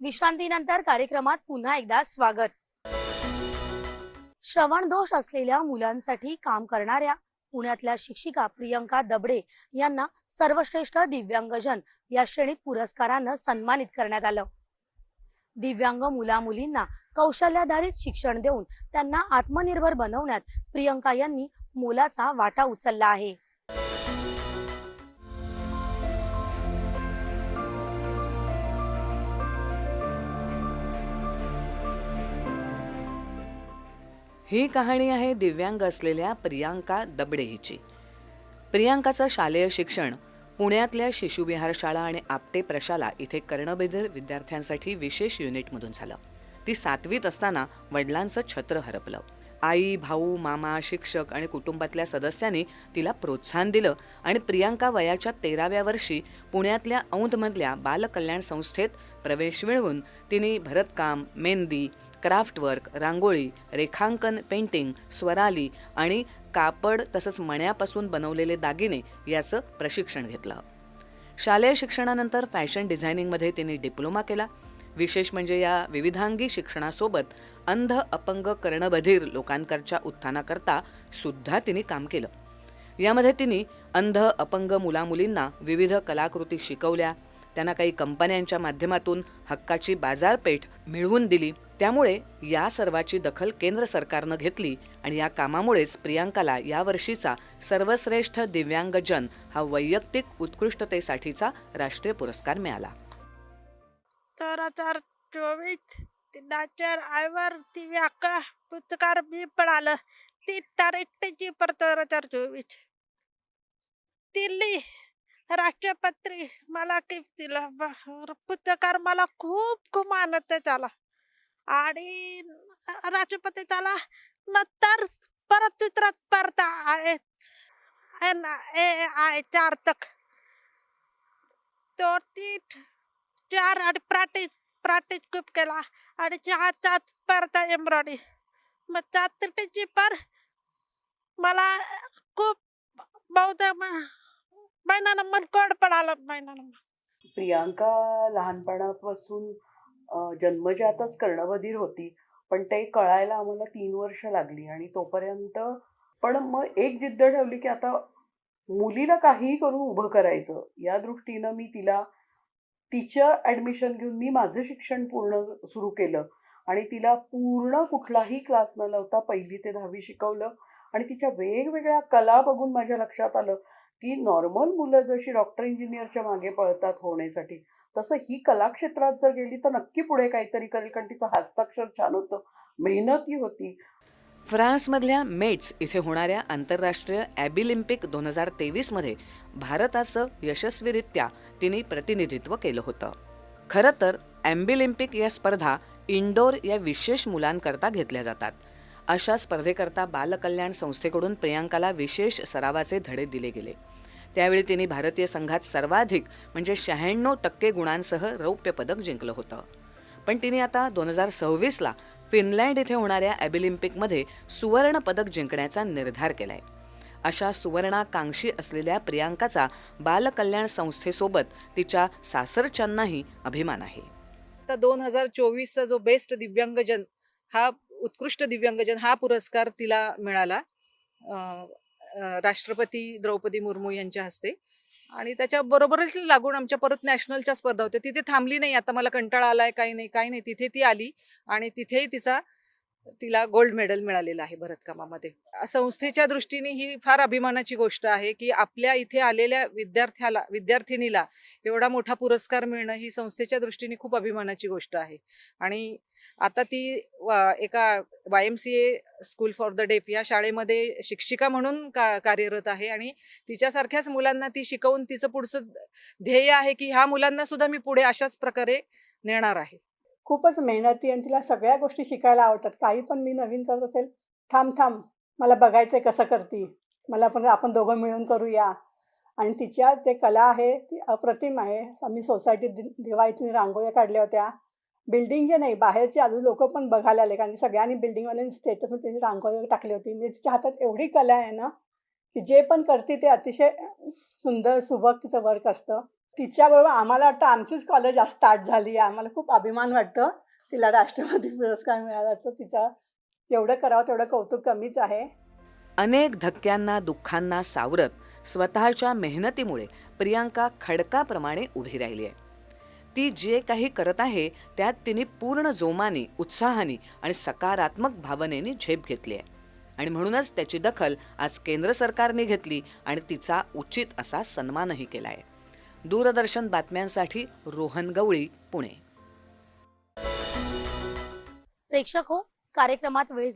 विश्रांतीनंतर कार्यक्रमात पुन्हा एकदा स्वागत. श्रवण दोष असलेल्या मुलांसाठी काम करणाऱ्या पुण्यातल्या शिक्षिका प्रियंका दबडे यांना सर्वश्रेष्ठ दिव्यांगजन या श्रेणीत पुरस्कारानं सन्मानित करण्यात आलं. दिव्यांग मुला मुलींना कौशल्याधारित शिक्षण देऊन त्यांना आत्मनिर्भर बनवण्यात प्रियंका यांनी मोलाचा वाटा उचलला आहे. ही कहाणी आहे दिव्यांग असलेल्या प्रियांका दबडे हिची प्रियांकाचं शालेय शिक्षण पुण्यातल्या शिशुविहार शाळा आणि आपटे प्रशाला इथे कर्णबेधर विद्यार्थ्यांसाठी विशेष युनिटमधून झालं. ती सातवीत असताना वडिलांचं छत्र हरपलं. आई भाऊ मामा शिक्षक आणि कुटुंबातल्या सदस्यांनी तिला प्रोत्साहन दिलं आणि प्रियांका वयाच्या तेराव्या वर्षी पुण्यातल्या औंधमधल्या बालकल्याण संस्थेत प्रवेश मिळवून तिने भरतकाम मेहंदी क्राफ्टवर्क रांगोळी रेखांकन पेंटिंग स्वराली आणि कापड तसंच मण्यापासून बनवलेले दागिने याचं प्रशिक्षण घेतलं. शालेय शिक्षणानंतर फॅशन डिझायनिंगमध्ये तिने डिप्लोमा केला. विशेष म्हणजे या विविधांगी शिक्षणासोबत अंध अपंग कर्णबधीर लोकांकरच्या उत्थानाकरता सुद्धा तिने काम केलं. यामध्ये तिने अंध अपंग मुलामुलींना विविध कलाकृती शिकवल्या. त्यांना काही कंपन्यांच्या माध्यमातून हक्काची बाजारपेठ मिळवून दिली. त्यामुळे या सर्वाची दखल केंद्र सरकारनं घेतली आणि या कामामुळेच प्रियांकाला यावर्षीचा सर्वश्रेष्ठ दिव्यांगजन हा वैयक्तिक उत्कृष्टतेसाठीचा राष्ट्रीय पुरस्कार मिळाला. दोन हजार चोवीस दिनाच्या आयवर दिव्यांग व्याका पुरस्कार मी पळालं. ती तारीख त्याची पर दोन हजार चोवीस. दिल्ली राष्ट्रपत्री मला गिफ्ट दिलं. ब- पुरस्कार मला खूप खूप आनंद झाला. आणि राष्ट्रपती त्याला नंतर परत चित्रात स्पर्धा आहे ए आय चार तक तो ती चार आणि प्रॅक्टिस प्रॅक्टिस खूप केला आणि चहाचा स्पर्धा एम्ब्रॉयडरी मग चातरीची पर मला खूप बहुत महिना नंबर कोड पडाला महिना नंबर. प्रियांका लहानपणापासून जन्मजातच कर्णबधीर होती पण ते कळायला आम्हाला तीन वर्ष लागली आणि तोपर्यंत पण मग एक जिद्द ठेवली की आता मुलीला काहीही करून उभं करायचं. या दृष्टीनं मी तिला तिच्या ॲडमिशन घेऊन मी माझं शिक्षण पूर्ण सुरू केलं आणि तिला पूर्ण कुठलाही क्लास न लावता पहिली ते दहावी शिकवलं आणि तिच्या वेगवेगळ्या कला बघून माझ्या लक्षात आलं. की नॉर्मल मुलं जशी डॉक्टर इंजिनियरच्या मागे पळतात होण्यासाठी तसं ही कलाक्षेत्रात जर गेली तर नक्की पुढे काहीतरी करेल कारण तिचं हस्ताक्षर छान होतं मेहनती होती. फ्रान्समधल्या मेट्स इथे होणाऱ्या आंतरराष्ट्रीय ॲबिलिम्पिक दोन हजार तेवीसमध्ये भारताचं यशस्वीरित्या तिने प्रतिनिधित्व केलं होतं. खरं तर ॲम्बिलिम्पिक या स्पर्धा इंडोर या विशेष मुलांकरता घेतल्या जातात. अशा स्पर्धेकरता बालकल्याण संस्थेकडून प्रियांकाला विशेष सरावाचे धडे दिले गेले. त्यावेळी तिने भारतीय संघात सर्वाधिक म्हणजे शहाण्णव टक्के गुणांसह रौप्य पदक जिंकलं होतं. पण तिने आता दोन हजार सव्वीसला फिनलँड इथे होणाऱ्या ॲबिलिम्पिकमध्ये सुवर्ण पदक जिंकण्याचा निर्धार केलाय. अशा सुवर्णाकांक्षी असलेल्या प्रियांकाचा बालकल्याण संस्थेसोबत तिच्या सासरच्यांनाही अभिमान आहे. आता दोन हजार चोवीसचा जो बेस्ट दिव्यांगजन हा उत्कृष्ट दिव्यांगजन हा पुरस्कार तिला मिळाला. राष्ट्रपती द्रौपदी मुर्मू यांच्या हस्ते. आणि त्याच्याबरोबरच लागून आमच्या परत नॅशनलच्या स्पर्धा होत्या. तिथे थांबली नाही. आता मला कंटाळा आलाय काही नाही काही नाही. तिथे ती आली आणि तिथेही तिचा तिला गोल्ड मेडल मिळालेलं आहे भरतकामामध्ये. संस्थेच्या दृष्टीने ही फार अभिमानाची गोष्ट आहे की आपल्या इथे आलेल्या विद्यार्थ्याला विद्यार्थिनीला एवढा मोठा पुरस्कार मिळणं ही संस्थेच्या दृष्टीने खूप अभिमानाची गोष्ट आहे. आणि आता ती एका Y M C A school for the deaf या शाळेमध्ये शिक्षिका म्हणून का कार्यरत आहे आणि तिच्यासारख्याच मुलांना ती शिकवून तिचं पुढचं ध्येय आहे की ह्या मुलांना सुद्धा मी पुढे अशाच प्रकारे नेणार आहे. खूपच मेहनती आणि तिला सगळ्या गोष्टी शिकायला आवडतात. काही पण मी नवीन करत असेल थांब थांब मला बघायचं आहे कसं करती. मला पण आपण दोघं मिळून करूया. आणि तिच्या ते कला आहे ती अप्रतिम आहे. आम्ही सोसायटीत दि- दिवाळीतून रांगोळ्या काढल्या होत्या. बिल्डिंग जे नाही बाहेरचे अजून लोक पण बघायला आले कारण सगळ्यांनी बिल्डिंगवाल्यांनी स्टेटसून त्यांनी रांगोळी टाकली होती. म्हणजे तिच्या हातात एवढी कला आहे ना की जे पण करते ते अतिशय सुंदर सुबक तिचं वर्क असतं. तिच्याबरोबर आम्हाला वाटतं आमचीच कॉलेज आज स्टार्ट झाली आहे. आम्हाला खूप अभिमान वाटतं. तिला राष्ट्रपती पुरस्कार मिळाल्याचं तिचा जेवढं करावं तेवढं कौतुक कमीच आहे. अनेक धक्क्यांना दुःखांना सावरत स्वतःच्या मेहनतीमुळे प्रियांका खडकाप्रमाणे उभी राहिली आहे. ती जे काही करत आहे त्यात तिने पूर्ण जोमाने उत्साहाने आणि सकारात्मक भावनेने झेप घेतली आहे. आणि म्हणूनच त्याची दखल आज केंद्र सरकारने घेतली आणि तिचा उचित असा सन्मानही केला आहे. दूरदर्शन बातम्यांसाठी रोहन गवळी पुणे. प्रेक्षक हो कार्यक्रमात वेळ